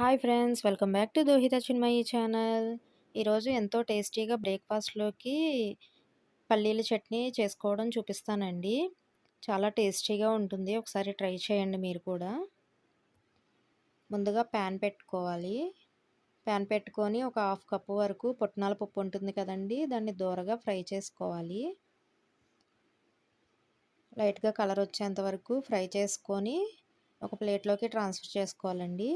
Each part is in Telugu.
Hi friends welcome back to Dohitha Chinmayi channel. ఈరోజు ఎంతో టేస్టీగా బ్రేక్ఫాస్ట్లోకి పల్లీల చట్నీ చేసుకోవడం చూపిస్తానండి. చాలా టేస్టీగా ఉంటుంది. ఒకసారి ట్రై చేయండి మీరు కూడా. ముందుగా ప్యాన్ పెట్టుకోవాలి. ప్యాన్ పెట్టుకొని ఒక హాఫ్ కప్పు వరకు పుట్నాల పప్పు ఉంటుంది కదండి దాన్ని దూరగా ఫ్రై చేసుకోవాలి. లైట్గా కలర్ వచ్చేంత వరకు ఫ్రై చేసుకొని ఒక ప్లేట్లోకి ట్రాన్స్ఫర్ చేసుకోవాలండి.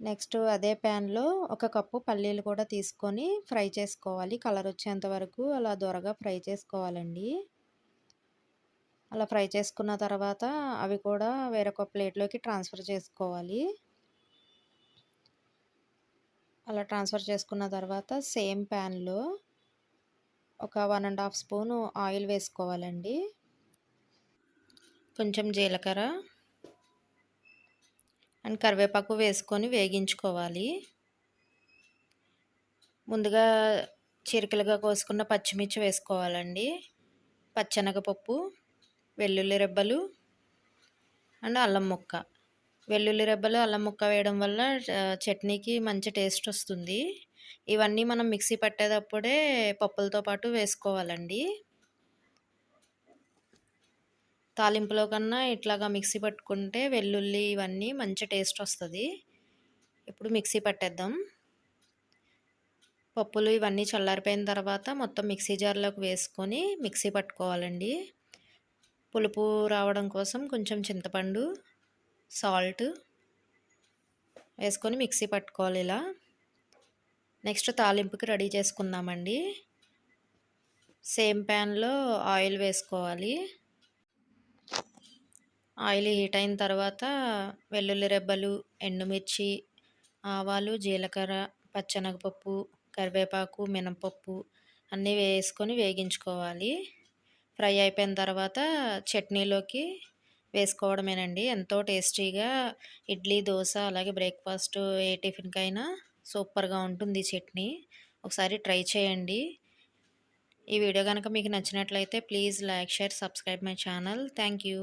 నెక్స్ట్ అదే ప్యాన్లో ఒక కప్పు పల్లీలు కూడా తీసుకొని ఫ్రై చేసుకోవాలి. కలర్ వచ్చేంత వరకు అలా దొరగా ఫ్రై చేసుకోవాలండి. అలా ఫ్రై చేసుకున్న తర్వాత అవి కూడా వేరొక ప్లేట్లోకి ట్రాన్స్ఫర్ చేసుకోవాలి. అలా ట్రాన్స్ఫర్ చేసుకున్న తర్వాత సేమ్ ప్యాన్లో ఒక one and half spoon oil వేసుకోవాలండి. కొంచెం జీలకర్ర అండ్ కరివేపాకు వేసుకొని వేగించుకోవాలి. ముందుగా చిరికలుగా కోసుకున్న పచ్చిమిర్చి వేసుకోవాలండి. పచ్చనగపప్పు వెల్లుల్లి రెబ్బలు అండ్ అల్లం ముక్క. వెల్లుల్లి రెబ్బలు అల్లం ముక్క వేయడం వల్ల చట్నీకి మంచి టేస్ట్ వస్తుంది. ఇవన్నీ మనం మిక్సీ పట్టేటప్పుడే పప్పులతో పాటు వేసుకోవాలండి. తాలింపులో కన్నా ఇట్లాగా మిక్సీ పట్టుకుంటే వెల్లుల్లి ఇవన్నీ మంచి టేస్ట్ వస్తుంది. ఇప్పుడు మిక్సీ పట్టేద్దాం. పప్పులు ఇవన్నీ చల్లారిపోయిన తర్వాత మొత్తం మిక్సీ జార్లోకి వేసుకొని మిక్సీ పట్టుకోవాలండి. పులుపు రావడం కోసం కొంచెం చింతపండు సాల్ట్ వేసుకొని మిక్సీ పట్టుకోవాలి ఇలా. నెక్స్ట్ తాలింపుకి రెడీ చేసుకుందామండి. సేమ్ ప్యాన్లో ఆయిల్ వేసుకోవాలి. ఆయిల్ హీట్ అయిన తర్వాత వెల్లుల్లి రెబ్బలు ఎండుమిర్చి ఆవాలు జీలకర్ర పచ్చనగపప్పు కరివేపాకు మినపప్పు అన్నీ వేసుకొని వేగించుకోవాలి. ఫ్రై అయిపోయిన తర్వాత చట్నీలోకి వేసుకోవడమేనండి. ఎంతో టేస్టీగా ఇడ్లీ దోశ అలాగే బ్రేక్ఫాస్ట్ ఏ టిఫిన్కైనా సూపర్గా ఉంటుంది చట్నీ. ఒకసారి ట్రై చేయండి. ఈ వీడియో కనుక మీకు నచ్చినట్లయితే please like share subscribe my channel. Thank you.